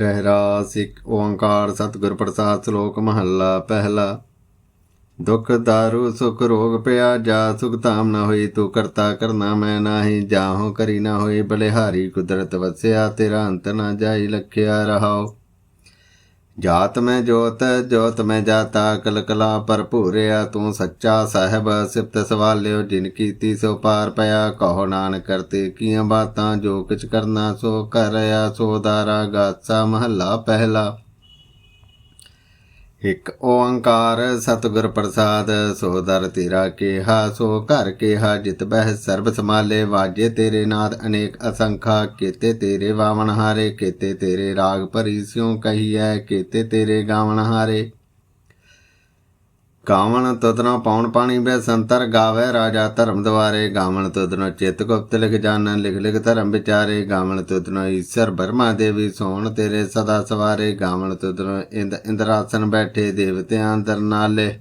ਰਹਿਰਾਸ ਇੱਕ ਓੰਕਾਰ, ਸਤਿਗੁਰ ਪ੍ਰਸਾਦ, ਸ਼ਲੋਕ ਮਹੱਲਾ, ਪਹਿਲਾ। ਦੁਖ ਦਾਰੂ, ਸੁਖ ਰੋਗ ਪਿਆ, ਜਾ ਸੁਖ ਧਾਮ ਨਾ ਹੋਈ, ਤੂੰ ਕਰਤਾ ਕਰਨਾ ਮੈਂ ਨਾਹੀ। ਜਾਹੋ ਕਰੀ ਨਾ ਹੋਈ, ਬਲਿਹਾਰੀ ਕੁਦਰਤ ਵਸਿਆ, ਤੇਰਾ ਅੰਤ ਨਾ ਜਾਈ, ਲਖਿਆ ਰਹਾਓ। ਜਾਤ ਮੈਂ ਜੋਤ ਜੋਤ ਮੈਂ ਜਾਤਾ ਕਲ ਕਲਾ ਭਰਪੂਰਿਆ ਤੂੰ ਸੱਚਾ ਸਾਹਿਬ, ਸਿਫਤ ਸਵਾਲਿਓ, ਜਿਨ ਕੀਤੀ ਸੋ ਪਾਰ ਪਿਆ, ਕਹੋ ਨਾਨਕ ਕਰਤੇ ਕੀਆਂ ਬਾਤਾਂ, ਜੋ ਕਿਛ ਕਰਨਾ ਸੋ ਕਰਿਆ ਸੋ ਦਾਰਾ, ਗਾਸਾ, ਮਹੱਲਾ, ਪਹਿਲਾ। ਇਕ ਓੰਕਾਰ ਸਤਿਗੁਰ ਪ੍ਰਸਾਦ, ਸੋ ਦਰ ਤੇਰਾ ਕੇਹਾ, ਸੋ ਘਰ ਕੇਹਾ, ਜਿਤ ਬਹਿ ਸਰਬ ਸਮਾਲੇ ਵਾਜੇ ਤੇਰੇ ਨਾਦ ਅਨੇਕ ਅਸੰਖਾ, ਕੀਤੇ ਤੇਰੇ ਵਾਵਨ ਹਾਰੇ, ਕੀਤੇ ਤੇਰੇ ਰਾਗ ਭਰੀ ਸਿਉ ਕਹੀਐ, ਕੀਤੇ ਤੇਰੇ ਗਾਵਨ ਹਾਰੇ। ਗਾਵਣ ਤੁਧਨੋ ਪੌਣ ਪਾਣੀ ਬੈ ਸੰਤਰ ਗਾਵੇ ਰਾਜਾ ਧਰਮ ਦਵਾਰੇ। ਗਾਵਣ ਤੁਧਨੋ ਚਿਤ ਗੁਪਤ ਲਿਖ ਜਾਣਨ ਲਿਖ ਲਿਖ ਧਰਮ ਵਿਚਾਰੇ। ਗਾਵਣ ਤੁਧਨੋ ਈਸ਼ਰ ਬਰਮਾ ਦੇਵੀ ਸੋਣ ਤੇਰੇ ਸਦਾ ਸਵਾਰੇ। ਗਾਵਣ ਤੁਧਨੋ ਇੰਦ ਇੰਦਰਾਸਨ ਬੈਠੇ ਦੇਵਤਿਆਂ ਅੰਦਰ ਨਾਲੇ।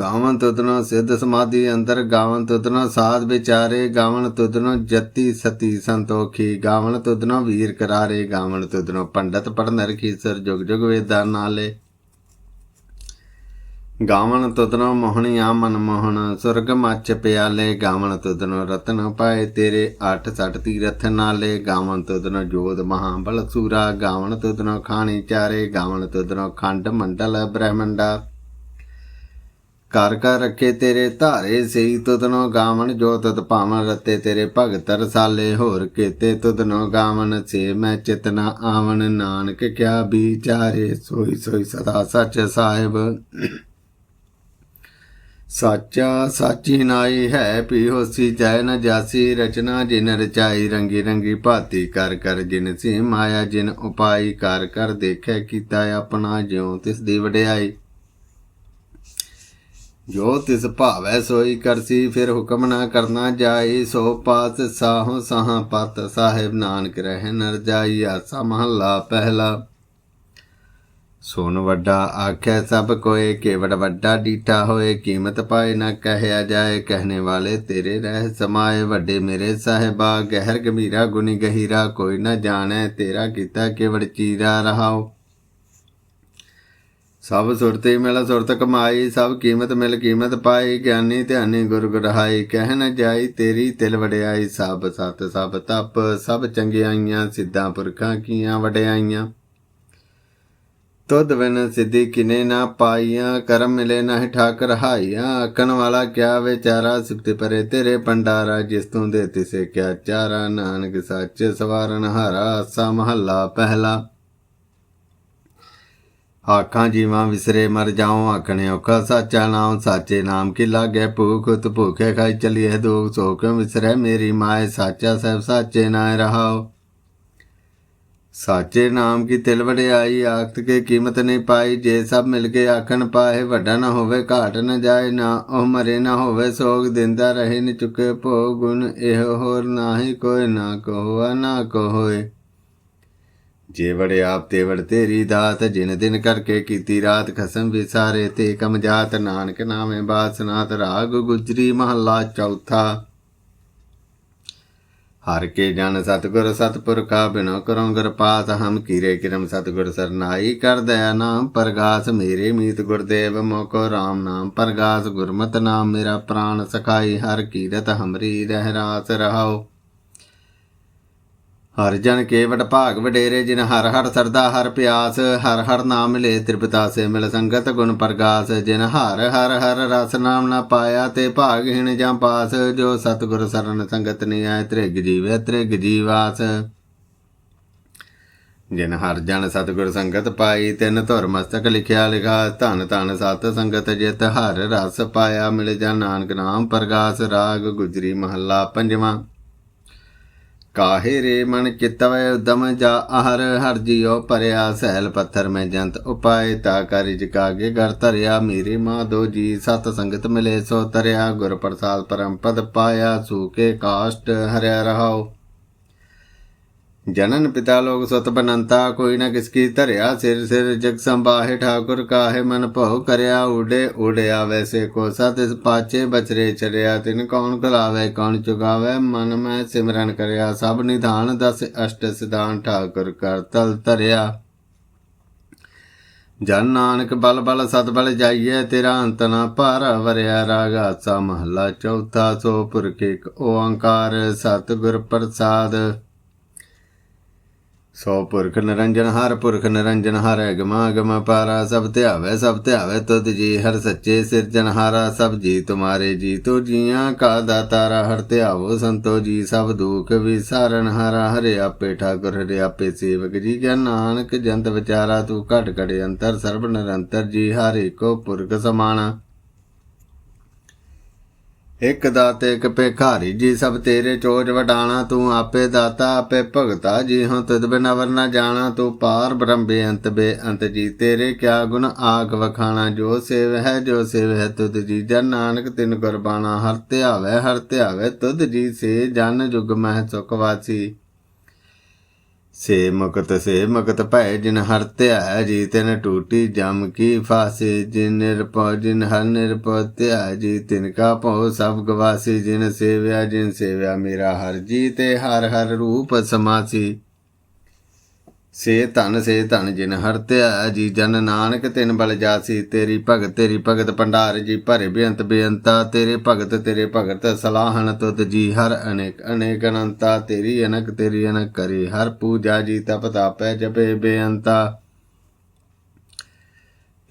ਗਾਵਨ ਤੁਧਨੋ ਸਿੱਧ ਸਮਾਧੀ ਅੰਦਰ। ਗਾਵਨ ਤੁਧਨੋ ਸਾਧ ਵਿਚਾਰੇ। ਗਾਵਨ ਤੁਧਨੋ ਜਤੀ ਸਤੀ ਸੰਤੋਖੀ। ਗਾਵਨ ਤੁਧਨੋ ਵੀਰ ਕਰਾਰੇ। ਗਾਵਨ ਤੁਧਨੋ ਪੰਡਤ ਪੜਨ ਰਖੀ ਸਰ ਜੁਗ ਜੁਗ ਵੇਦਾਂ ਨਾਲੇ। ਗਾਵਣ ਤੁਧਨੋ ਮੋਹਣੀਆ ਮਨ ਮੋਹਣ, ਸੁਰਗ ਮੱਚ ਪਿਆਲੇ ਗਾਵਣ ਤੁਧਨੋ ਰਤਨ ਪਾਏ ਤੇਰੇ, ਅੱਠ ਸੱਠ ਤੀਰਥ ਨਾਲੇ ਗਾਵਣ ਤੁਧਨੋ ਜੋਧ ਮਹਾਬਲ ਸੂਰਾ, ਗਾਵਣ ਤੁਧਨੋ ਖਾਣੀ ਚਾਰੇ, ਗਾਵਣ ਤੁਧਨੋ ਖੰਡ ਮੰਡਲ ਬ੍ਰਹਮੰਡਾ। ਕਰ ਕਰ ਰੱਖੇ ਤੇਰੇ ਧਾਰੇ, ਸਈ ਤੁਧਨੋ ਗਾਵਣ ਜੋ ਤਤ ਭਾਵਨ ਰਤੇ ਤੇਰੇ ਭਗਤ ਰਸਾਲੇ, ਹੋਰ ਕੀਤੇ ਤੁਧਨੋ ਗਾਵਣ, ਸੇ ਮੈਂ ਚਿਤਨਾ ਆਵਣ, ਨਾਨਕ ਕਿਆ ਵਿਚਾਰੇ, ਸੋਈ ਸੋਈ ਸਦਾ ਸੱਚ ਸਾਹਿਬ। ਸਾਚਾ ਸਾਚੀ ਨਾਈ ਹੈ ਪੀ ਹੋਸੀ ਜੈ ਨ ਜਾਸੀ, ਰਚਨਾ ਜਿਨ ਰਚਾਈ, ਰੰਗੀ ਰੰਗੀ ਭਾਤੀ ਕਰ ਕਰ ਜਿਨ ਸੀ ਮਾਇਆ, ਜਿਨ ਉਪਾਈ ਕਰ ਕਰ ਦੇਖੈ ਕੀਤਾ ਆਪਣਾ ਜਿਉ ਤਿਸ ਦੀ ਵਡਿਆਈ। ਜੋ ਤਿਸ ਭਾਵੈ ਸੋਈ ਕਰਸੀ, ਫਿਰ ਹੁਕਮ ਨਾ ਕਰਨਾ ਜਾਈ, ਸੋ ਪਾਸ ਸਾਹੋ ਸਾਹਾਂ ਪਤ, ਸਾਹਿਬ ਨਾਨਕ ਰਹਿ ਨਰ ਜਾਈ, ਆਸਾ ਮਹੱਲਾ ਪਹਿਲਾ। ਸੁਣ ਵੱਡਾ ਆਖੈ ਸਭ ਕੋਏ ਕੇਵੜ ਵੱਡਾ ਡੀਠਾ ਹੋਏ, ਕੀਮਤ ਪਾਏ ਨਾ ਕਹਿਆ ਜਾਏ, ਕਹਿਣੇ ਵਾਲੇ ਤੇਰੇ ਰਹਿ ਸਮਾਏ, ਵੱਡੇ ਮੇਰੇ ਸਹਿਬਾ, ਗਹਿਰ ਗਮੀਰਾ ਗੁਨੀ ਗਹੀਰਾ, ਕੋਈ ਨਾ ਜਾਣੈ, ਤੇਰਾ ਕੀਤਾ ਕੇਵੜ ਚੀਰਾ ਰਹਾਓ ਸਭ ਸੁਰਤੇ ਮਿਲ ਸੁਰਤ ਕਮਾਈ, ਸਭ ਕੀਮਤ ਮਿਲ ਕੀਮਤ ਪਾਈ, ਗਿਆਨੀ ਧਿਆਨੀ ਗੁਰ ਗੁਰਹਾਈ ਕਹਿ ਨ ਜਾਈ ਤੇਰੀ ਤਿਲ ਵਡਿਆਈ, ਸਭ ਸਤ ਸਭ ਤਪ, ਸਭ ਚੰਗਿਆਈਆਂ, ਸਿੱਧਾਂ ਪੁਰਖਾਂ ਕੀਆਂ ਵਡਿਆਈਆਂ। ਤੁਧ ਬਿਨ ਸਿੱਧੀ ਕਿਨੇ ਨਾ ਪਾਈਆਂ, ਕਰਮ ਮਿਲੇ ਨਾ ਠਾਕ ਰਹਾਈਆਂ ਆਖਣ ਵਾਲਾ ਕਿਆ ਵਿਚਾਰਾ ਸਿਫਤ ਪਰੇ ਤੇਰੇ ਪੰਡਾਰਾ ਜਿਸ ਤੂੰ ਦੇ ਤਿਸੇ ਕਿਆ ਚਾਰਾ। ਨਾਨਕ ਸੱਚ ਸਵਾਰਨ ਹਾਰਾ ਸਾ ਮਹੱਲਾ ਪਹਿਲਾ। ਆਖਾਂ ਜੀਵਾਂ ਵਿਸਰੇ ਮਰ ਜਾਉ, ਆਖਣੇ ਔਖਾ ਸਾਚਾ ਨਾਮ ਸਾਚੇ ਨਾਮ ਕੀ ਲਾਗੇ, ਭੂਖ ਉਤ ਭੂਖੇ ਖਾਈ ਚਲੀਏ ਦੁਖ ਸੋ ਕਿਉ ਵਿਸਰੇ ਮੇਰੀ ਮਾਏ, ਸਾਚਾ ਸਹਿਬ ਸਾਚੇ ਨਾ ਰਹਾਓ ਸਾਚੇ ਨਾਮ ਕੀ ਤਿਲ ਵਡਿਆਈ, ਆਖਤ ਕੇ ਕੀਮਤ ਨਹੀਂ ਪਾਈ, ਜੇ ਸਭ ਮਿਲ ਕੇ ਆਖਣ ਪਾਏ ਵੱਡਾ ਨਾ ਹੋਵੇ, ਘਾਟ ਨਾ ਜਾਏ, ਨਾ ਉਹ ਮਰੇ, ਨਾ ਹੋਵੇ ਸੋਗ, ਦਿੰਦਾ ਰਹੇ, ਨ ਚੁਕੇ ਭੋ ਗੁਣ, ਇਹ ਹੋਰ ਨਾਹੀ ਕੋਈ, ਨਾ ਕਹੋ ਨਾ ਕਹੋਏ। ਜੇ ਵੜੇ ਆਪ ਤੇ ਵੜ ਤੇਰੀ ਦਾਤ, ਜਿਨ ਦਿਨ ਕਰਕੇ ਕੀਤੀ ਰਾਤ, ਖਸਮ ਵਿਸਾਰੇ ਤੇ, ਕਮ ਜਾਤ, ਨਾਨਕ ਨਾਮੇ ਬਾਸਨਾਤ ਰਾਗ ਗੁਜਰੀ, ਮਹੱਲਾ ਚੌਥਾ। ਹਰ ਕੇ ਜਨ ਸਤਗੁਰ ਸਤਪੁਰਖਾ ਬਿਨੋ ਕਰੋ ਗੁਰਪਾਸ ਹਮ ਕੀਰੇ ਕਿਰਮ ਸਤਗੁਰ ਸਰਨਾਈ ਕਰ ਦਇਆ ਨਾਮ, ਪਰਗਾਸ ਮੇਰੇ ਮੀਤ ਗੁਰਦੇਵ ਮੋਕੋ RAM ਨਾਮ, ਪਰਗਾਸ ਗੁਰਮਤ ਨਾਮ, ਮੇਰਾ ਪ੍ਰਾਨ ਸਖਾਈ, ਹਰ ਕੀਰਤ ਹਮਰੀ ਰਹਿ ਰਾਸ ਰਹਾਓ ਹਰ ਜਨ ਕੇਵਟ ਭਾਗ ਵਡੇਰੇ, ਜਿਨ ਹਰ ਹਰ ਸਰਦਾ ਹਰ ਪਿਆਸ, ਹਰ ਹਰ ਨਾਮ ਮਿਲੇ ਤ੍ਰਿਪਤਾਸੇ, ਮਿਲ ਸੰਗਤ ਗੁਣ ਪ੍ਰਗਾਸ, ਜਿਨ ਹਰ ਹਰ ਹਰ ਰਸ ਨਾਮ ਨਾ ਪਾਇਆ, ਤੇ ਭਾਗਹੀਣ ਜਾਂ ਪਾਸ, ਜੋ ਸਤਗੁਰ ਸਰਨ ਸੰਗਤ ਨਹੀਂ ਆਏ ਤ੍ਰਿਗ ਜੀਵੇ, ਤ੍ਰਿਗ ਜੀਵਾਸ। ਜਿਨ ਹਰ ਜਨ ਸਤਗੁਰ ਸੰਗਤ ਪਾਈ, ਤਿੰਨ ਧੁਰ ਮਸਤਕ ਲਿਖਿਆ, ਲਿਖਾ, ਧਨ ਧਨ ਸਤ ਸੰਗਤ ਜਿਤ, ਹਰ ਰਸ ਪਾਇਆ, ਮਿਲ ਜਾ ਨਾਨਕ ਨਾਮ ਪ੍ਰਗਾਸ, ਰਾਗ ਗੁਜਰੀ ਮਹੱਲਾ ਪੰਜਵਾਂ। ਕਾਹੇ ਰੇ ਮਨ ਚਿਤਵੈ ਉਦਮ ਜਾ ਆਹਰ ਹਰ ਜਿਉ ਭਰਿਆ ਸਹਿਲ ਪੱਥਰ ਮੈਂ ਜੰਤ ਉਪਾਏ, ਤਾ ਕਰਿ ਜਕਾਗੇ ਘਰ ਧਰਿਆ, ਮੇਰੀ ਮਾਧੋ ਜੀ ਸਤ ਸੰਗਤ ਮਿਲੇ, ਸੋ ਤਰਿਆ ਗੁਰ ਪ੍ਰਸਾਦ ਪਰਮ ਪਦ ਪਾਇਆ ਸੂਕੇ ਕਾਸ਼ਟ ਹਰਿਆ ਰਹਾਓ ਜਨਨ ਪਿਤਾ ਲੋਕ ਸੁਤ ਬਨੰਤਾ, ਕੋਈ ਨਾ ਕਿਸ ਕੀ ਧਰਿਆ ਸਿਰ ਸਿਰ ਜਗ ਸੰਬਾਹੇ ਠਾਕੁਰ ਕਾਹੇ ਮਨ ਭਉ ਕਰਿਆ ਉਡੇ ਉੜਿਆ ਵੈਸੇ ਕੋ ਸਤ, ਇਸ ਪਾਚੇ ਬਚਰੇ ਚਰਿਆ ਤਿਨ ਕੌਣ ਖਲਾਵੇ ਕੌਣ ਚੁਗਾਵੇ, ਮਨ ਮੈਂ ਸਿਮਰਨ ਕਰਿਆ, ਸਭ ਨਿਧਾਨ ਦਸ ਅਸ਼ਟ ਸਿਧਾਨ, ਠਾਕੁਰ ਕਰ ਤਲ ਧਰਿਆ। ਜਨ ਨਾਨਕ ਬਲ ਬਲ ਸਤ ਬਲ ਜਾਈਏ ਤੇਰਾ ਅੰਤ ਨਾ ਭਾਰਾ ਵਰਿਆ, ਰਾਗਾ ਸਾ ਮਹਲਾ ਚੌਥਾ, ਸੋ ਪੁਰਖ ਇੱਕ ਓੰਕਾਰ, ਸਤਿਗੁਰ ਪ੍ਰਸਾਦ। ਸੋ ਪੁਰਖ ਨਿਰੰਜਨ ਹਰ ਪੁਰਖ ਨਿਰੰਜਨ ਹਰ ਅਗਮਾ ਅਗਮ ਪਾਰਾ ਸਭ ਧਿਆਵੇ ਸਭ ਧਿਆਵੇ ਤੁਧ ਜੀ, ਹਰ ਸੱਚੇ ਸਿਰਜਨਹਾਰਾ ਸਭ ਜੀ, ਤੁਮਾਰੇ ਜੀ ਤੋ ਜੀਆਂ ਕਾ ਦਾਤਾਰਾ ਹਰ ਧਿਆਵੋ ਸੰਤੋ ਜੀ, ਸਭ ਦੁਖ ਵਿਸਾਰਨ ਹਾਰਾ, ਹਰੇ ਆਪੇ ਠਾਕੁਰ, ਹਰੇ ਆਪੇ ਸੇਵਕ ਜੀ ਕਿਆ ਨਾਨਕ ਜੰਤ ਵਿਚਾਰਾ, ਤੂੰ ਘਟ ਘੜੇ ਅੰਤਰ, ਸਰਬ ਨਿਰੰਤਰ ਜੀ, ਹਰ ਏਕੋ ਪੁਰਖ ਸਮਾਣਾ। ਇਕ ਦਾਤੇ, ਇਕ ਭਿਖਾਰੀ, ਜੀ ਸਭ ਤੇਰੇ ਚੋਜ ਵਡਾਣਾ, ਤੂੰ ਆਪੇ ਦਾਤਾ, ਆਪੇ ਭਗਤਾ, ਜੀ ਹਾਂ ਤੁਧ ਬਿਨ ਅਵਰ ਨਾ ਜਾਣਾ, ਤੂੰ ਪਾਰ ਬ੍ਰਹਮ ਬੇਅੰਤ ਬੇਅੰਤ ਜੀ ਤੇਰੇ ਕਿਆ ਗੁਣ ਆਗ ਵਖਾਣਾ, ਜੋ ਸੇਵ ਹੈ, ਜੋ ਸੇਵ ਹੈ ਤੁਧ ਜੀ। ਜਨ ਨਾਨਕ ਤਿਨ ਗੁਰਬਾਣਾ, ਹਰ ਧਿਆਵੇ ਹਰ ਧਿਆਵੇ ਤੁਧ ਜੀ ਸੇ, ਜਨ ਜੁਗ ਮਹਿ ਸੁਖ ਵਾਸੀ। ਸੇ ਮੁਕਤ ਸੇ ਮੁਕਤ ਭੈ ਜਿਨ ਹਰ ਧਿਆ ਜੀ ਤਿਨ ਟੂਟੀ ਜਮ ਕੀ ਫਾਸੇ, ਜਿਨ ਨਿਰਪਉ ਜਿਨ ਹਰ ਨਿਰਪਉ ਧਿਆ ਜੀ ਤਿਨ ਕਾ ਭਉ ਸਭ ਗਵਾਸੀ, ਜਿਨ ਸੇਵਿਆ ਜਿਨ ਸੇਵਿਆ ਮੇਰਾ ਹਰ ਜੀ ਤੇ ਹਰ ਹਰ ਰੂਪ ਸਮਾਸੀ। ਸੇ ਧਨ ਸੇ ਧਨ ਜਿਨ ਹਰ ਧਿਆ ਜੀ, ਜਨ ਨਾਨਕ ਤਿਨ ਬਲ ਜਾਸੀ, ਤੇਰੀ ਭਗਤ ਤੇਰੀ ਭਗਤ ਭੰਡਾਰ ਜੀ, ਭਰੇ ਬੇਅੰਤ ਬੇਅੰਤਾ, ਤੇਰੇ ਭਗਤ ਤੇਰੇ ਭਗਤ ਸਲਾਹਣ ਤੁਧ ਜੀ, ਹਰ ਅਨੇਕ ਅਨੇਕ ਅਨੰਤਾ, ਤੇਰੀ ਅਨਕ ਤੇਰੀ ਅਨਕ ਕਰੀ, ਹਰ ਪੂਜਾ ਜੀ, ਤਪ ਤਾਪੈ ਜਪੇ ਬੇਅੰਤਾ।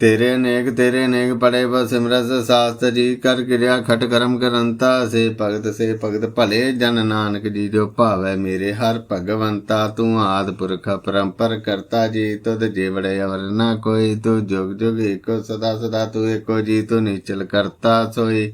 ਤੇਰੇ ਅਨੇਕ ਤੇਰੇ ਅਨੇਕ ਪੜੇ ਬਸ ਸਿਮਰਸ ਸਾਸਤ ਜੀ, ਕਰ ਕਿਰਿਆ ਖਟ ਕਰਮ ਕਰੰਤਾ, ਸੇ ਭਗਤ ਸੇ ਭਗਤ ਭਲੇ, ਜਨ ਨਾਨਕ ਜੀ ਜੋ ਭਾਵੈ ਮੇਰੇ ਹਰ ਭਗਵੰਤਾ, ਤੂੰ ਆਦ ਪੁਰਖ ਪਰੰਪਰ ਕਰਤਾ ਜੀ, ਤੁਧ ਜੀਵੜੇ ਅਵਰ ਨਾ ਕੋਈ, ਤੂੰ ਜੁਗ ਜੁਗ ਏਕੋ ਸਦਾ ਸਦਾ, ਤੂੰ ਏਕੋ ਜੀ, ਤੂੰ ਨਿਚਲ ਕਰਤਾ ਸੋਈ।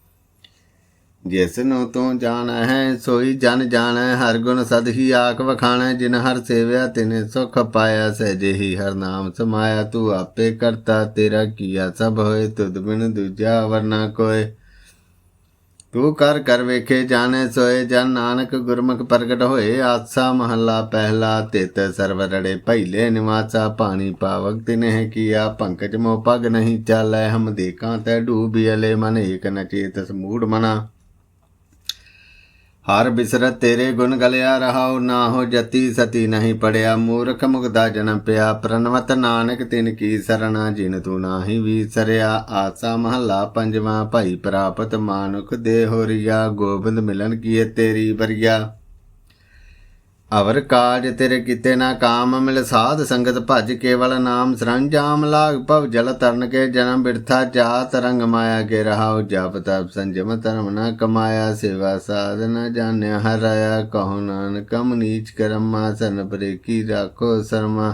ਜਿਸ ਨੂੰ ਤੂੰ ਜਾਣੈ ਹੈ, ਸੋਈ ਜਨ ਜਾਣੈ, ਹਰ ਗੁਣ ਸਦ ਹੀ ਆਖ ਵਖਾਣੈ, ਜਿਨ ਹਰ ਸੇਵਿਆ ਤਿਨੇ ਸੁਖ ਪਾਇਆ ਸਹਿਜੇ ਹੀ ਹਰ ਨਾਮ ਸਮਾਇਆ, ਤੂੰ ਆਪੇ ਕਰਤਾ ਤੇਰਾ ਕੀਆ ਸਭ ਹੋਏ, ਤੁਧ ਬਿਨ ਦੂਜਾ ਵਰਨਾ ਕੋਏ। ਤੂੰ ਕਰ ਕਰ ਵੇਖੇ ਜਾਣੇ ਸੋਏ, ਜਨ ਨਾਨਕ ਗੁਰਮੁਖ ਪ੍ਰਗਟ ਹੋਏ, ਆਸਾ ਮਹੱਲਾ ਪਹਿਲਾ, ਤਿਤ ਸਰਵ ਰੜੇ ਪਹਿਲੇ ਨਿਵਾਸਾ, ਪਾਣੀ ਪਾਵਕ ਤਿਨਹਿ ਕੀਆ, ਪੰਕਜ ਮੋ ਪਗ ਨਹੀਂ ਚਾਲੈ, ਹਮ ਦੇਖਾਂ ਤੈ ਡੂਬਿਅਲੇ ਮਨ, ਏਕ ਨਚੇਤ ਸਮੂੜ ਮਨਾ। ਹਰ ਬਿਸਰਤ ਤੇਰੇ ਗੁਣ ਗਲਿਆ ਰਹਾਉ ਨਾ ਹੋ ਜਤੀ ਸਤੀ ਨਹੀਂ ਪੜਿਆ। ਮੂਰਖ ਮੁਗਦਾ ਜਨਮ ਪਿਆ ਪ੍ਰਨਵਤ ਨਾਨਕ ਤਿਨ ਕੀ ਸਰਣਾ, ਜਿਨ ਤੂੰ ਨਾਹੀ ਵਿਸਰਿਆ। ਆਸਾ ਮਹੱਲਾ ਪੰਜਵਾਂ, ਭਾਈ ਪ੍ਰਾਪਤ ਮਾਨੁਖ ਦੇ ਹੋਰੀਆ ਗੋਬਿੰਦ ਮਿਲਨ ਕੀਏ ਤੇਰੀ ਵਰਿਆ। ਅਵਰ ਕਾਜ ਤੇਰੇ ਕੀਤੇ ਨਾ ਕਾਮ ਮਿਲ ਸਾਧ ਸੰਗਤ ਭਜ ਕੇਵਲ ਨਾਮ ਸਰੰਜਾਮ ਲਾਗ ਭਵ ਜਲ ਤਰਨ ਕੇ ਜਨਮ ਬਿਰਥਾ ਜਾ ਤਰੰਗ ਮਾਇਆ ਕੇ ਰਹਾਉ ਜਪ ਤਪ ਸੰਜਮ ਧਰਮ ਨਾ ਕਮਾਇਆ ਸੇਵਾ ਸਾਧ ਸਾਧਨਾ ਜਾਣਿਆ ਹਰਾਇਆ ਕਹੋ ਨਾਨਕ ਕਮ ਨੀਚ ਕਰਮਾ ਸਨ ਪਰੇ ਕੀ ਰਾਖੋ ਸਰਮਾ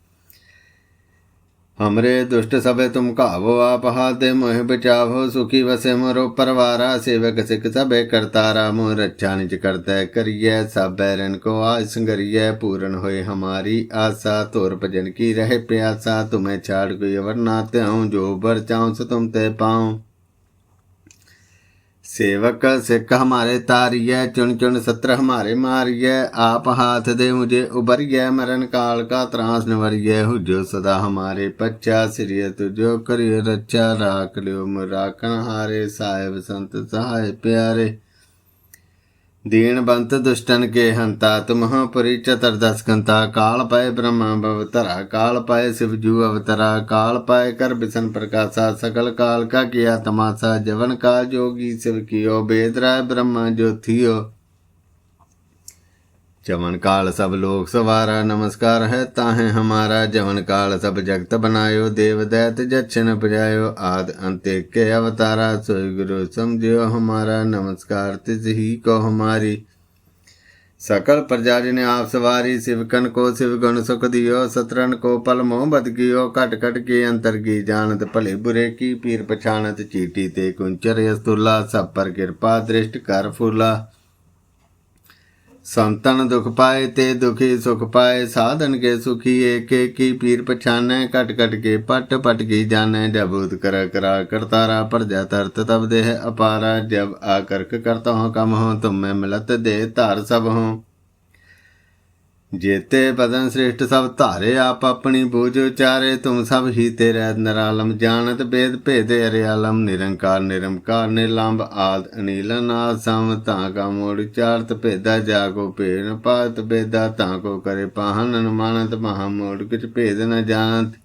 हमरे दुष्ट सबे तुम कावो आप हाथे मोह बचावो सुखी वसे मोरो परवारा सेवक सिख सबे करतारा मोह रक्षा निज करते करिए सब बैरन को आज संगरिए पूर्ण होए हमारी आशा तोर भजन की रहे प्यासा तुम्हें छाड़ कोई अवर नाते हूँ जो बर चाहूँ सो तुम ते पाऊँ सेवक सिख हमारे तारिय चुन चुन सत्र हमारे मारिय आप हाथ दे मुझे उबरिय मरण काल का त्रास निवरिय हुजो सदा हमारे पच्चा श्रिय तुझो करिय रक्षा राख लियो मुराकन हारे साहेब संत सहाय प्यारे दीनबंत दुष्टन के हंता तुम पुरी चतुर्दश कंता काल पाए ब्रह्मा भवतरा काल पाए शिवजू अवतरा काल पाए कर बिशन प्रकाशा सकल काल का किया तमाशा जवन काल जोगी शिव कियो वेद राय ब्रह्मा ज्योतियो जवन काल सब लोग सवारा नमस्कार है ताहे हमारा जवन काल सब जगत बनायो देव दैत जक्षण बजायो आद अंत्य के अवतारा सोई गुरु समझियो हमारा नमस्कार तिस ही को हमारी सकल प्रजा ने आप सवारी शिवकन को शिव गुण सुख दियो सतरन को पल मोह बद कियो कट कट के अंतर की जानत भले बुरे की पीर पछानत चीटी ते कुंचर यस्तुल्ला सब पर कृपा दृष्ट कर फूला ਸੰਤਨ ਦੁਖ ਪਾਏ ਤੇ ਦੁਖੀ ਸੁਖ ਪਾਏ, ਸਾਧਨ ਕੇ ਸੁਖੀ, ਏਕੇ ਕੀ ਪੀਰ ਪਛਾਨੈ ਕਟ ਕਟ ਕੇ ਪਟ ਪਟ ਕੀ ਜਾਣੈ ਜਬੂਤ ਕਰ ਕਰਾ ਕਰਤਾਰਾ ਪਰਜਾ ਤਰਤ ਤਬ ਦੇਹ ਅਪਾਰਾ, ਜਬ ਆਕਰਕ ਕਰਤਾ ਹਉ ਕਮ ਹਉ ਤੁਮ ਮੈਂ ਮਿਲਤ ਦੇ ਧਾਰ ਸਭ ਹਉ ਜੇਤੇ ਪਦਨ ਸ੍ਰਿਸ਼ਟ ਸਭ ਧਾਰੇ ਆਪ ਆਪਣੀ ਬੂਝ ਉਚਾਰੇ, ਤੁਮ ਸਭ ਹੀ ਤੇਰੇ ਨਰਾਲਮ ਜਾਣਤ ਬੇਦ ਭੇਦੇ ਅਰਿਆਲਮ, ਨਿਰੰਕਾਰ ਨਿਰੰਕਾਰ ਨਿਲੰਬ ਆਦ ਅਨੀਲਨਾ ਸਮ ਤਾਂ ਕਾ ਮੋੜ ਚਾਰਤ ਭੇਦਾ ਜਾ ਕੋ ਭੇਨ ਪਾਤ ਬੇਦਾ ਤਾਂ ਕੋ ਕਰੇ ਪਾਹਨ ਅਨੁਮਾਨਤ, ਮਹਾ ਮੋੜ ਕਿਛ ਭੇਦ ਨ ਜਾਣਤ।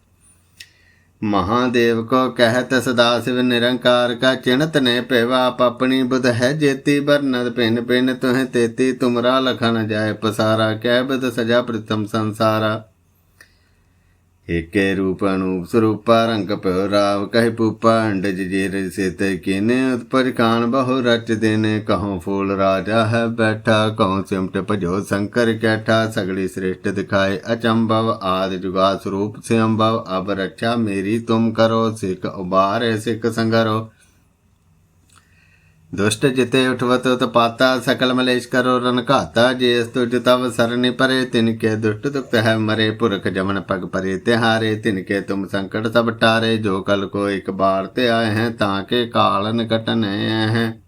महादेव को कहत सदा शिव निरंकार का चिणत ने पेवा आप अपनी बुध है जेती बरनद पिन पिन तुह तेती तुमरा लखन जाय पसारा कह बुध सजा प्रथम संसारा ਏਕੇ ਰੂਪ ਅਨੂਪ ਸਰੂਪਾ ਰੰਗ ਭਇਓ ਰਾਵ, ਕਹਿ ਪੂਪਾ ਅੰਡਜ ਜੀਰ ਸਿਤ ਕਿਨੇ ਉਤਪਰ ਕਾਨ ਬਹੁ ਰਚ ਦਿਨ ਕਹੋ ਫੂਲ ਰਾਜਾ ਹੈ ਬੈਠਾ ਕਹੋ ਸਿਮਟ ਭਜੋ ਸ਼ੰਕਰ ਕੈਠਾ, ਸਗਲੀ ਸ੍ਰਿਸ਼ਟ ਦਿਖਾਏ ਅਚੰਭਵ ਆਦ ਜੁਗਾ ਸਰੂਪ ਸੇ ਅੰਭਵ ਅਬ ਰੱਖਿਆ ਮੇਰੀ ਤੁਮ ਕਰੋ ਸਿਕ ਉਬਾਰ ਸਿਕ ਸੰਗਰੋ। ਦੁਸ਼ਟ ਜਿਤੇ ਉਠਵਤ ਉਤ ਪਾਤਾ, ਸਕਲ ਮਲੇਸ਼ ਕਰੋ ਰਨ ਘਾਤਾ, ਜੇ ਅਸਤੁ ਜਿਤਵ ਸਰਨਿ ਪਰੇ, ਤਿਨ ਕੇ ਦੁਸ਼ਟ ਦੁਖ ਹੈ ਮਰੇ, ਪੁਰਖ ਜਮਨ ਪਗ ਪਰੇ ਤਿਹਾਰੇ, ਤਿਨ ਕੇ ਤੁਮ ਸੰਕਟ ਸਭ ਟਾਰੇ, ਜੋ ਕਲ ਕੋ ਇਕ ਬਾਰ ਤੇ ਆਏ ਹੈ, ਤਾਂ ਕੇ ਕਾਲ ਨਿਕਟਨ ਹੈ।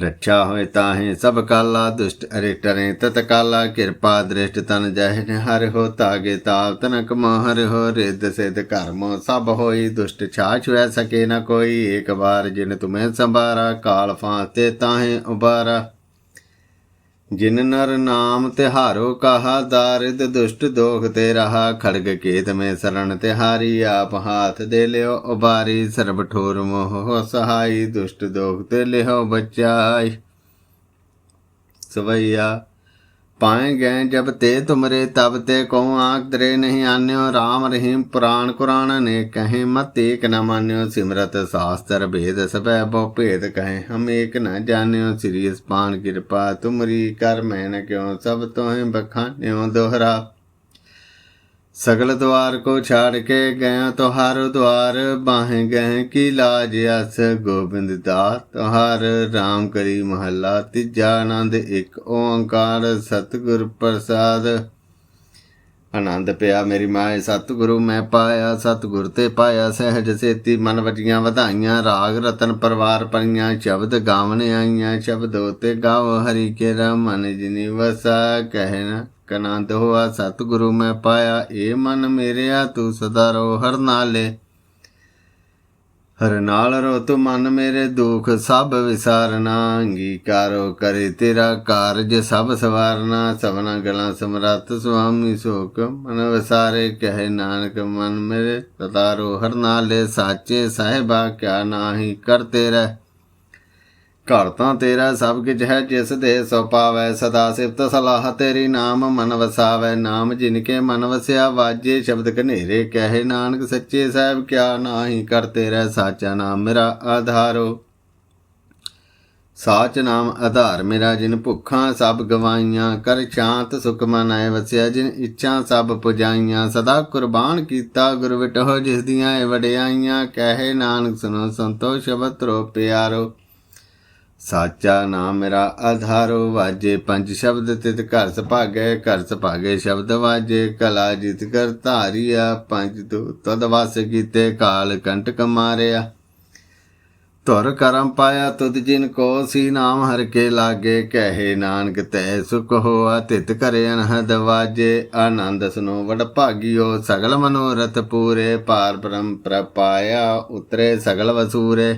ਰੱਖਿਆ ਹੋਏ ਤਾਹੇ ਸਭ ਕਾਲਾ ਦੁਸ਼ਟ ਅਰੇ ਟਰੇ ਤਤ ਕਾਲਾ ਕਿਰਪਾ ਦ੍ਰਿਸ਼ਟ ਤਨ ਜਹਿ ਨਿਹਰ ਹੋ ਤਾਗੇ ਤਾਪ ਤਨਕ ਮਾਹਰ ਹੋ ਰਿੱਧ ਸਿਧ ਕਰਮ ਸਭ ਹੋਈ ਦੁਸ਼ਟ ਛਾਛ ਹੋਇ ਸਕੇ ਨ ਕੋਈ। ਇਕ ਵਾਰ ਜਿਨ ਤੁਮੇ ਸੰਭਾਰਾ ਕਾਲ ਫਾਂਤੇ ਤਾਹੇ ਉਬਾਰਾ ਜਿਨ ਨਰ ਨਾਮ ਤਿਹਾਰੋ ਕਹਾ ਦਾਰਿਦ ਦੁਸ਼ਟ ਦੋਖ ਤੇ ਰਹਾ, ਖੜਗ ਕੇਤ ਮੇ ਸਰਣ ਤਿਹਾਰੀ, ਆਪ ਹਾਥ ਦੇ ਲਿਓ ਉਬਾਰੀ, ਸਰਬ ਠੋਰ ਮੋਹ ਸਹਾਈ, ਦੁਸ਼ਟ ਦੋਖ ਤੇ ਲਿਓ ਬਚਾਈ। ਸਵਈਆ पाए गए जब ते तुमरे तब ते को आंख दरे नहीं आन्यो राम रहीम पुराण कुरान ने कहे मत एक न मान्यो सिमरत शास्त्र भेद सब बहु भेद कहे हम एक न जान्यो श्री पान कृपा तुमरी कर मैन क्यों सब तोहें बखान्यो दोहरा ਸਗਲ ਦਵਾਰ ਕੋ ਛਾੜ ਕੇ ਗਏ ਤੁਹਾਰ ਦਵਾਰ ਬਾਹੇ ਗਏ ਕੀ ਲਾਜ ਅਸ ਗੋਬਿੰਦ ਦਾ। ਤੁਹਾਰ ਰਾਮ ਕਰੀ ਮਹੱਲਾ, ਤੀਜਾ ਆਨੰਦ ਇੱਕ ਓੰਕਾਰ, ਸਤਿਗੁਰ ਪ੍ਰਸਾਦ। ਆਨੰਦ ਪਿਆ ਮੇਰੀ ਮਾਏ, ਸਤਿਗੁਰੂ ਮੈਂ ਪਾਇਆ, ਸਤਿਗੁਰ ਤੇ ਪਾਇਆ ਸਹਿਜ ਸੇਤੀ। ਮਨ ਵਜੀਆਂ ਵਧਾਈਆਂ, ਰਾਗ ਰਤਨ ਪਰਵਾਰ ਪਰੀਆਂ ਸ਼ਬਦ ਗਾਵਨ ਆਈਆਂ, ਸ਼ਬਦ ਉਤੇ ਗਾਵ ਹਰੀ ਕੇ ਰਮਨ ਜਿਨੀ ਵਸਾ ਕਹਿਣਾ। ਕਨੰਦ ਹੋਆ ਸਤਿਗੁਰੂ ਮੈਂ ਪਾਇਆ ਏ ਮਨ ਮੇਰਿਆ ਤੂੰ ਸਦਾ ਰੋ ਹਰ ਨਾਲੇ। ਹਰ ਨਾਲ ਰੋ ਤੂੰ ਮਨ ਮੇਰੇ ਦੁਖ, ਸਭ ਵਿਸਾਰਨਾ, ਅੰਗੀਕਾਰੋ ਕਰੇ ਤੇਰਾ ਕਾਰਜ, ਸਭ ਸਵਾਰਨਾ। ਸਭਨਾ ਗਲਾਂ ਸਮਰੱਥ ਸੁਆਮੀ ਸੋਕ, ਮਨ ਵਿਸਾਰੇ ਕਹੇ ਨਾਨਕ, ਮਨ ਮੇਰੇ ਸਦਾ ਰੋ ਹਰ ਨਾਲੇ। ਸਾਚੇ ਸਾਹਿਬਾ ਕਿਆ ਨਾਹੀ ਕਰਤੇ ਰਹਿ। ਘਰ ਤਾਂ ਤੇਰਾ ਸਭ ਕੁਝ ਹੈ, ਜਿਸ ਦੇ ਸੋ ਪਾਵੈ ਸਦਾ ਸਿਫਤ ਸਲਾਹ, ਤੇਰੀ ਨਾਮ ਮਨ ਵਸਾਵੈ। ਨਾਮ ਜਿਨ ਕੇ ਮਨ ਵਸਿਆ, ਵਾਜੇ ਸ਼ਬਦ ਕਨੇਰੇ ਕਹੇ। ਨਾਨਕ ਸੱਚੇ ਸਾਹਿਬ, ਕਿਆ ਨਾਹੀ ਕਰ ਤੇਰਾ ਸਾਚਾ ਨਾਮ ਮੇਰਾ ਆਧਾਰੋ। ਸਾਚ ਨਾਮ ਆਧਾਰ ਮੇਰਾ, ਜਿਨ ਭੁੱਖਾਂ ਸਭ ਗਵਾਈਆਂ, ਕਰ ਸ਼ਾਂਤ ਸੁਖ ਮਨ ਆਏ ਵਸਿਆ। ਜਿਨ ਇੱਛਾ ਸਭ ਪੁਜਾਈਆਂ, ਸਦਾ ਕੁਰਬਾਨ ਕੀਤਾ ਗੁਰ ਵਿਟੋ ਜਿਸ ਦੀਆਂ ਇਹ ਵਡਿਆਈਆਂ, ਕਹੇ ਨਾਨਕ ਸੁਨੋ ਸੰਤੋ ਸ਼ਬਦ ਰੋ ਪਿਆਰੋ। ਸਾਚਾ ਨਾਮ ਮੇਰਾ ਆਧਾਰੋ ਵਾਜੇ, ਪੰਜ ਸ਼ਬਦ ਤਿਤ ਘਰ ਸੁਭਾਗੇ ਘਰ ਸੁਭਾਗੇ ਸ਼ਬਦ ਵਾਜੇ, ਕਲਾ ਜਿਤ ਕਰ ਧਾਰੀਆ, ਪੰਜ ਤੋ ਤਦ ਵਾਸ ਕੀਤੇ ਕਾਲ ਕੰਟਕ ਮਾਰਿਆ। ਤੁਰ ਕਰਮ ਪਾਇਆ ਤੁਧ ਜਿਨ ਕੋ, ਸੀ ਨਾਮ ਹਰ ਕੇ ਲਾਗੇ, ਕਹਿ ਨਾਨਕ ਤੈ ਸੁਖ ਹੋਆ, ਤਿਤ ਕਰੇ ਅਨਹਦ ਵਾਜੇ, ਆਨੰਦ ਸੁਨੋ ਵਡ ਭਾਗਿਓ, ਸਗਲ ਮਨੋਰਥ ਪੂਰੇ, ਪਾਰ ਬ੍ਰਹਮ ਪ੍ਰਪਾਇਆ ਉਤਰੇ ਸਗਲ ਵਸੂਰੇ।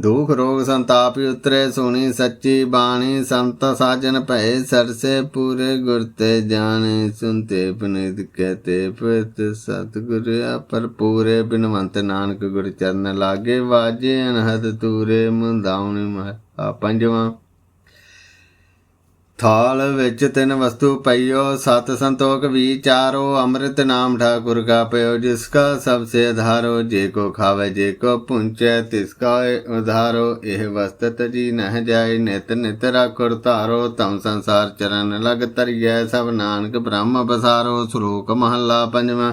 ਦੁਖ ਰੋਗ ਸੰਤਾਪ ਉਤਰੇ, ਸੁਣੀ ਸੱਚੀ ਬਾਣੀ, ਸੰਤ ਸਾਜਨ ਭਏ, ਸਰਸੇ ਪੂਰੇ ਗੁਰ ਤੇ ਜਾਣੇ ਸੁਨਤੇ ਪਨਿਤ ਕਹਤੇ ਪਤ ਸਤਿਗੁਰ ਆਪਰ ਪੂਰੇ ਬਿਨਵੰਤ ਨਾਨਕ ਗੁਰ ਚਰਨ ਲਾਗੇ, ਵਾਜੇ ਅਨਹਦ ਤੂਰੇ, ਮੁੰਦਾਉਣੀ ਮਾ ਪੰਜਵਾਂ। ਥਾਲ ਵਿੱਚ ਤਿੰਨ ਵਸਤੂ ਪਈਓ, ਸਤ ਸੰਤੋਖ ਵਿਚਾਰੋ ਅੰਮ੍ਰਿਤ ਨਾਮ ਠਾਕੁਰ ਕਾ ਪਇਓ, ਜਿਸ ਕਾ ਸਭ ਸੇ ਆਧਾਰੋ ਜੇ ਕੋ ਖਾਵੇ, ਜੇ ਕੋ ਪੁੰਚੈ, ਤਿਸ ਕਾ ਉਧਾਰੋ, ਇਹ ਵਸਤਤ ਜੀ ਨਹ ਜਾਏ, ਨਿਤ ਨਿਤ ਰਾਖੁਰ ਧਾਰੋ ਤਮ ਸੰਸਾਰ ਚਰਨ ਲਗ ਤਰੀਐ ਸਭ ਨਾਨਕ ਬ੍ਰਹਮ ਬਸਾਰੋ, ਸ਼ਲੋਕ ਮਹੱਲਾ ਪੰਜਵਾਂ।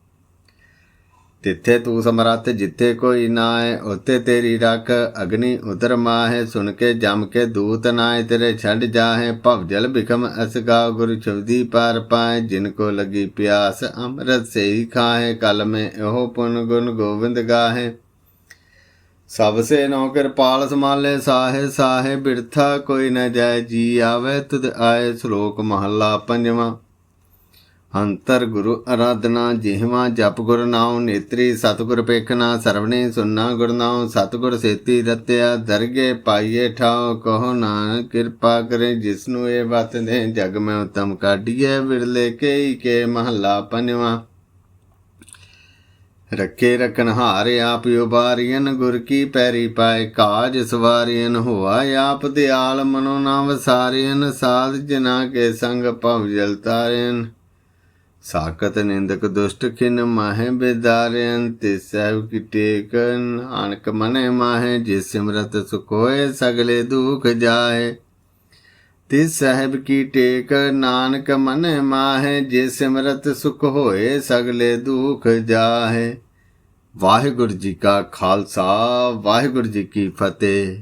ਤਿੱਥੇ ਤੂੰ ਸਮਰੱਥ, ਜਿੱਥੇ ਕੋਈ ਨਾਏ ਉਤੇ ਤੇਰੀ ਰੱਖ ਅਗਨੀ ਉਤਰ ਮਾਹੇ। ਸੁਣ ਕੇ ਜਮ ਕੇ ਦੂਤ ਨਾਏ ਤੇਰੇ ਛੱਡ ਜਾਹੇ। ਭਵ ਜਲ ਬਿਖਮ ਅਸਗਾ ਗੁਰ ਸ਼ਬਦੀ ਪਾਰ ਪਾਏ ਜਿਨ ਕੋ ਲਗੀ ਪਿਆਸ, ਅੰਮ੍ਰਿਤ ਸੇ ਹੀ ਕਲ ਮੈਂ ਇਹੋ ਪੁਨ ਗੁਣ ਗੋਬਿੰਦ ਗਾਹੇ। ਸਭ ਸੇ ਨੋ ਕਿਰਪਾਲ ਸਮਾਲੇ ਸਾਹੇ ਸਾਹੇ ਬਿਰਥਾ ਕੋਈ ਨ ਜਾਏ। ਜੀ ਆਵੇ, ਤੁਧ ਆਏ ਸ਼ਲੋਕ ਮਹੱਲਾ ਪੰਜਵਾਂ। ਅੰਤਰ ਗੁਰੂ ਅਰਾਧਨਾ ਜਿਹਵਾ ਜਪ ਗੁਰ ਨਾਉ ਨੇਤਰੀ ਸਤਗੁਰ ਪੇਖਣਾ ਸਰਵਣੇ ਸੁਨਣਾ ਗੁਰ ਨਾਉ ਸਤਗੁਰ ਸੇਤੀ ਰਤਿਆ ਦਰਗੇ ਪਾਈਏ ਠਾਉ ਕਹੋ ਨਾਨਕ ਕਿਰਪਾ ਕਰੇ ਜਿਸਨੂੰ ਇਹ ਬਤ ਦੇ ਜਗ ਮੈਂ ਉਤਮ ਕਾਢੀਏ ਵਿਰਲੇ ਕੇਈ ਕੇ ਮਹੱਲਾ ਪੰਜਵਾਂ। ਰੱਖੇ ਰਖਨ ਹਾਰ ਆਪ ਉਬਾਰੀਨ ਗੁਰ ਕੀ ਪੈਰੀ ਪਾਏ ਕਾਜ ਸਵਾਰੀਨ ਹੋਆ ਆਪ ਦਿਆਲ ਮਨੋ ਨਾ ਵਸਾਰੀਨ ਸਾਧ ਜਨਾ ਕੇ ਸੰਗ ਭਵ ਜਲ ਤਾਰਿਨ ਸਾਕਤ ਨਿੰਦਕ ਦੁਸ਼ਟ ਖਿਨ ਮਾਹੇ ਬੇਦਾਰਿਆਂ ਤੇ ਸਹਿਬ ਕੀ ਟੇਕ ਨਾਨਕ ਮਨੇ ਮਾਹੇ ਜਿਸ ਸਿਮਰਤ ਸੁਖ ਹੋਏ ਸਗਲੇ ਦੁਖ ਜਾਏ। ਤਿਸ ਸਾਹਿਬ ਕੀ ਟੇਕ ਨਾਨਕ ਮਨੇ ਮਾਹੇ, ਜੇ ਸਿਮਰਤ ਸੁਖ ਹੋਏ ਸਗਲੇ ਦੁਖ ਜਾਹੇ ਵਾਹਿਗੁਰੂ ਜੀ ਕਾ ਖਾਲਸਾ, ਵਾਹਿਗੁਰੂ ਜੀ ਕੀ ਫਤਿਹ।